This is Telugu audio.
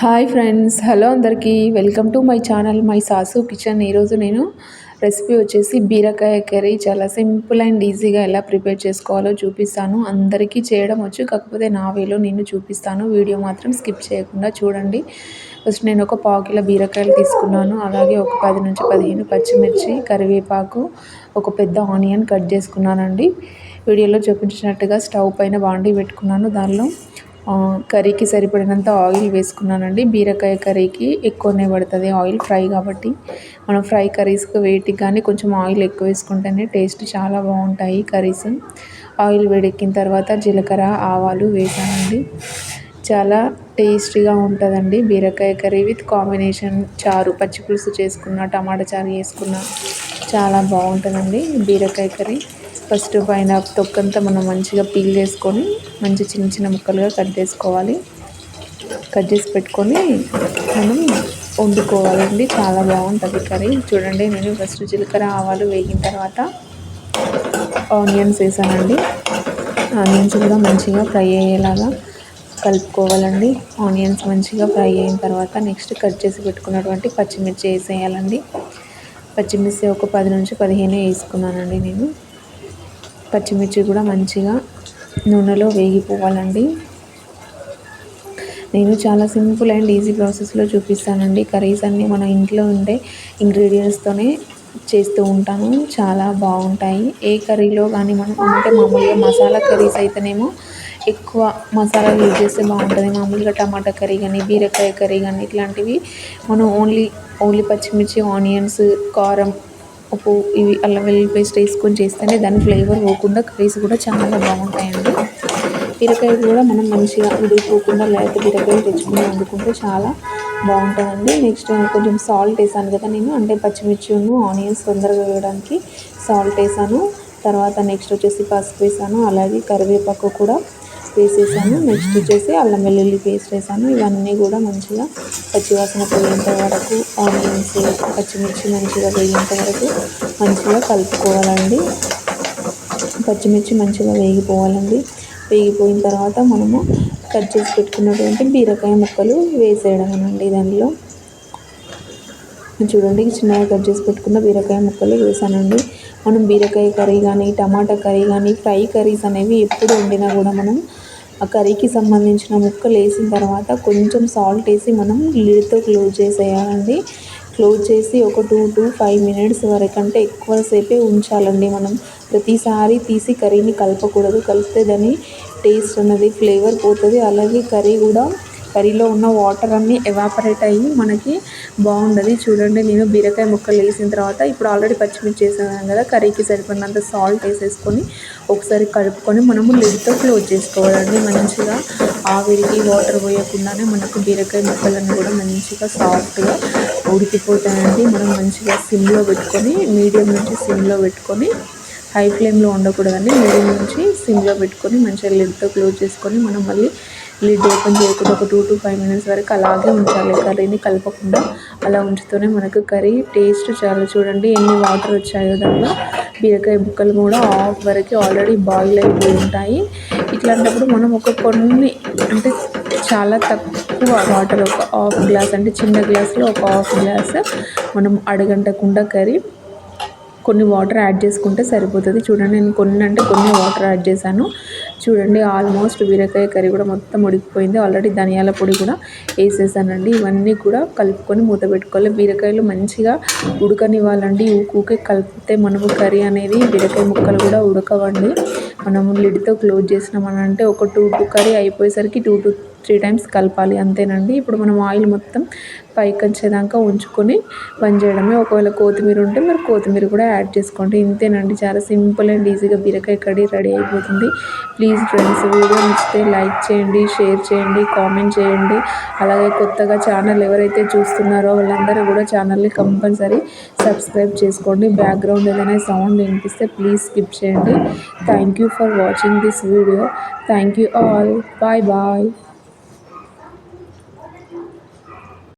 హాయ్ ఫ్రెండ్స్ హలో అందరికీ. Welcome to my channel my Sasu kitchen. ఈరోజు నేను రెసిపీ వచ్చేసి బీరకాయ కర్రీ. చాలా సింపుల్ అండ్ ఈజీగా ఎలా ప్రిపేర్ చేసుకోవాలో చూపిస్తాను. అందరికీ చేయడం వచ్చు కాకపోతే నా వేలో నేను చూపిస్తాను. వీడియో మాత్రం స్కిప్ చేయకుండా చూడండి. ఫస్ట్ నేను ఒక పావు కిలో బీరకాయలు తీసుకున్నాను. అలాగే ఒక పది నుంచి పదిహేను పచ్చిమిర్చి కరివేపాకు ఒక పెద్ద ఆనియన్ కట్ చేసుకున్నానండి. వీడియోలో చూపించినట్టుగా స్టవ్ పైన బాండీ పెట్టుకున్నాను. దానిలో కర్రీకి సరిపడినంత ఆయిల్ వేసుకున్నానండి. బీరకాయ కర్రీకి ఎక్కువనే పడుతుంది ఆయిల్ ఫ్రై కాబట్టి. మనం ఫ్రై కర్రీస్కి వేటికి కానీ కొంచెం ఆయిల్ ఎక్కువ వేసుకుంటేనే టేస్ట్ చాలా బాగుంటాయి కర్రీస్. ఆయిల్ వేడెక్కిన తర్వాత జీలకర్ర ఆవాలు వేసానండి. చాలా టేస్టీగా ఉంటుందండి బీరకాయ కర్రీ విత్ కాంబినేషన్ చారు పచ్చి పులుసు చేసుకున్న టమాటా చారు చేసుకున్న చాలా బాగుంటుందండి బీరకాయ కర్రీ. ఫస్ట్ పైన తొక్కంతా మనం మంచిగా పీల్ చేసుకొని మంచి చిన్న చిన్న ముక్కలుగా కట్ చేసుకోవాలి. కట్ చేసి పెట్టుకొని మనం వండుకోవాలండి. చాలా బాగుంటుంది కర్రీ. చూడండి నేను ఫస్ట్ జీలకర్ర ఆవాలు వేగిన తర్వాత ఆనియన్స్ వేసానండి. ఆనియన్స్ కూడా మంచిగా ఫ్రై అయ్యేలాగా కలుపుకోవాలండి. ఆనియన్స్ మంచిగా ఫ్రై అయిన తర్వాత నెక్స్ట్ కట్ చేసి పెట్టుకున్నటువంటి పచ్చిమిర్చి వేసేయాలండి. పచ్చిమిర్చి ఒక పది నుంచి పదిహేను వేసుకున్నానండి నేను. పచ్చిమిర్చి కూడా మంచిగా నూనెలో వేగిపోవాలండి నేను చాలా సింపుల్ అండ్ ఈజీ ప్రాసెస్లో చూపిస్తానండి. కర్రీస్ అన్నీ మన ఇంట్లో ఉండే ఇంగ్రీడియంట్స్తోనే చేస్తూ ఉంటాను. చాలా బాగుంటాయి. ఏ కర్రీలో కానీ మనం అంటే మామూలుగా మసాలా కర్రీస్ అయితేనేమో ఎక్కువ మసాలా యూజ్ చేస్తే బాగుంటుంది. మామూలుగా టమాటా కర్రీ కానీ బీరకాయ కర్రీ కానీ ఇట్లాంటివి మనం ఓన్లీ ఓన్లీ పచ్చిమిర్చి ఆనియన్స్ కారం ఉప్పు ఇవి అల్లం వెల్లుల్లి పేస్ట్ వేసుకొని చేస్తేనే దాని ఫ్లేవర్ పోకుండా కర్రీస్ కూడా చాలా బాగుంటాయండి. బీరకాయ కూడా మనం మంచిగా ఉడికిపోకుండా లేకపోతే బీరకాయలు తెచ్చుకుని వండుకుంటే చాలా బాగుంటుందండి. నెక్స్ట్ కొంచెం సాల్ట్ వేసాను కదా నేను అంటే పచ్చిమిర్చి ఆనియన్స్ తొందరగా వేయడానికి సాల్ట్ వేసాను. తర్వాత నెక్స్ట్ వచ్చేసి పసుపు వేసాను. అలాగే కరివేపాకు కూడా వేసేసాను. నెక్స్ట్ వచ్చేసి అల్లం వెల్లుల్లి పేస్ట్ వేసాను. ఇవన్నీ కూడా మంచిగా పచ్చివాసన పోయేంత వరకు ఆనియన్స్ పచ్చిమిర్చి మంచిగా వేగేంత వరకు మంచిగా కలుపుకోవాలండి. పచ్చిమిర్చి మంచిగా వేగిపోవాలండి. వేగిపోయిన తర్వాత మనము కట్ చేసి పెట్టుకున్నటువంటి బీరకాయ ముక్కలు వేసేయడం అండి దానిలో చూడండి చిన్నగా కట్ చేసి పెట్టుకున్న బీరకాయ ముక్కలు వేసానండి మనం బీరకాయ కర్రీ కానీ టమాటా కర్రీ కానీ ఫ్రై కర్రీస్ అనేవి ఎప్పుడు వండినా కూడా మనం ఆ కర్రీకి సంబంధించిన ముక్కలు వేసిన తర్వాత కొంచెం సాల్ట్ వేసి మనం లిడ్తో క్లోజ్ చేసేయాలండి. క్లోజ్ చేసి ఒక టూ టు ఫైవ్ మినిట్స్ వరకు అంటే ఎక్కువసేపే ఉంచాలండి మనం. ప్రతిసారి తీసి కర్రీని కలపకూడదు. కలిపితే దాని టేస్ట్ అన్నది ఫ్లేవర్ పోతుంది. అలాగే కర్రీ కూడా కర్రీలో ఉన్న వాటర్ అన్నీ ఎవాపరేట్ అయ్యి మనకి బాగుండదు. చూడండి నేను బీరకాయ ముక్కలు వేసిన తర్వాత ఇప్పుడు ఆల్రెడీ పచ్చిమిర్చి వేసాను కదా కర్రీకి సరిపడినంత సాల్ట్ వేసేసుకొని ఒకసారి కలుపుకొని మనము లిడ్తో క్లోజ్ చేసుకోవాలండి. మంచిగా ఆవిరికి వాటర్ పోయకుండానే మనకు బీరకాయ ముక్కలన్నీ కూడా మంచిగా సాఫ్ట్గా ఉడికిపోతాయండి. మనం మంచిగా సిమ్లో పెట్టుకొని మీడియం నుంచి సిమ్లో పెట్టుకొని హై ఫ్లేమ్లో ఉండకూడదండి. మీడియం నుంచి సిమ్లో పెట్టుకొని మంచిగా లిడ్తో క్లోజ్ చేసుకొని మనం మళ్ళీ లిడ్ ఓపెన్ చేయకుండా ఒక టూ టు ఫైవ్ మినిట్స్ వరకు అలాగే ఉంచాలి. కర్రీని కలపకుండా అలా ఉంచుతూనే మనకు కర్రీ టేస్ట్ చాలా చూడండి. ఎన్ని వాటర్ వచ్చాయో దాంట్లో బీరకాయ ముక్కలు కూడా హాఫ్ వరకు ఆల్రెడీ బాయిల్ అయిపోయి ఉంటాయి. ఇట్లాంటప్పుడు మనం ఒక కొన్ని అంటే చాలా తక్కువ వాటర్ ఒక హాఫ్ గ్లాస్ అంటే చిన్న గ్లాస్లో ఒక హాఫ్ గ్లాస్ మనం అడగంటకుండా కర్రీ కొన్ని వాటర్ యాడ్ చేసుకుంటే సరిపోతుంది. చూడండి నేను కొన్ని అంటే కొన్ని వాటర్ యాడ్ చేశాను. చూడండి ఆల్మోస్ట్ బీరకాయ కర్రీ కూడా మొత్తం ఉడికిపోయింది. ఆల్రెడీ ధనియాల పొడి కూడా వేసేసానండి. ఇవన్నీ కూడా కలుపుకొని మూత పెట్టుకోవాలి. బీరకాయలు మంచిగా ఉడకనివ్వాలండి. ఊకే కలిపితే మనము కర్రీ అనేది బీరకాయ ముక్కలు కూడా ఉడకవండి. మనము లిడ్తో క్లోజ్ చేసినామనంటే ఒక టూ టూ కర్రీ అయిపోయేసరికి టూ టూ త్రీ టైమ్స్ కలపాలి అంతేనండి. ఇప్పుడు మనం ఆయిల్ మొత్తం పైకి వచ్చేదాకా ఉంచుకొని బంద్ చేయడమే. ఒకవేళ కొత్తిమీర ఉంటే మరి కొత్తిమీర కూడా యాడ్ చేసుకోండి. ఇంతేనండి. చాలా సింపుల్ అండ్ ఈజీగా బీరకాయ కర్రీ రెడీ అయిపోతుంది. ప్లీజ్ ఫ్రెండ్స్ వీడియో నచ్చితే లైక్ చేయండి షేర్ చేయండి కామెంట్ చేయండి. అలాగే కొత్తగా ఛానల్ ఎవరైతే చూస్తున్నారో వాళ్ళందరూ కూడా ఛానల్ని కంపల్సరీ సబ్స్క్రైబ్ చేసుకోండి. బ్యాక్గ్రౌండ్ ఏదైనా సౌండ్ వినిపిస్తే ప్లీజ్ స్కిప్ చేయండి. Thank you for watching this video thank you all bye bye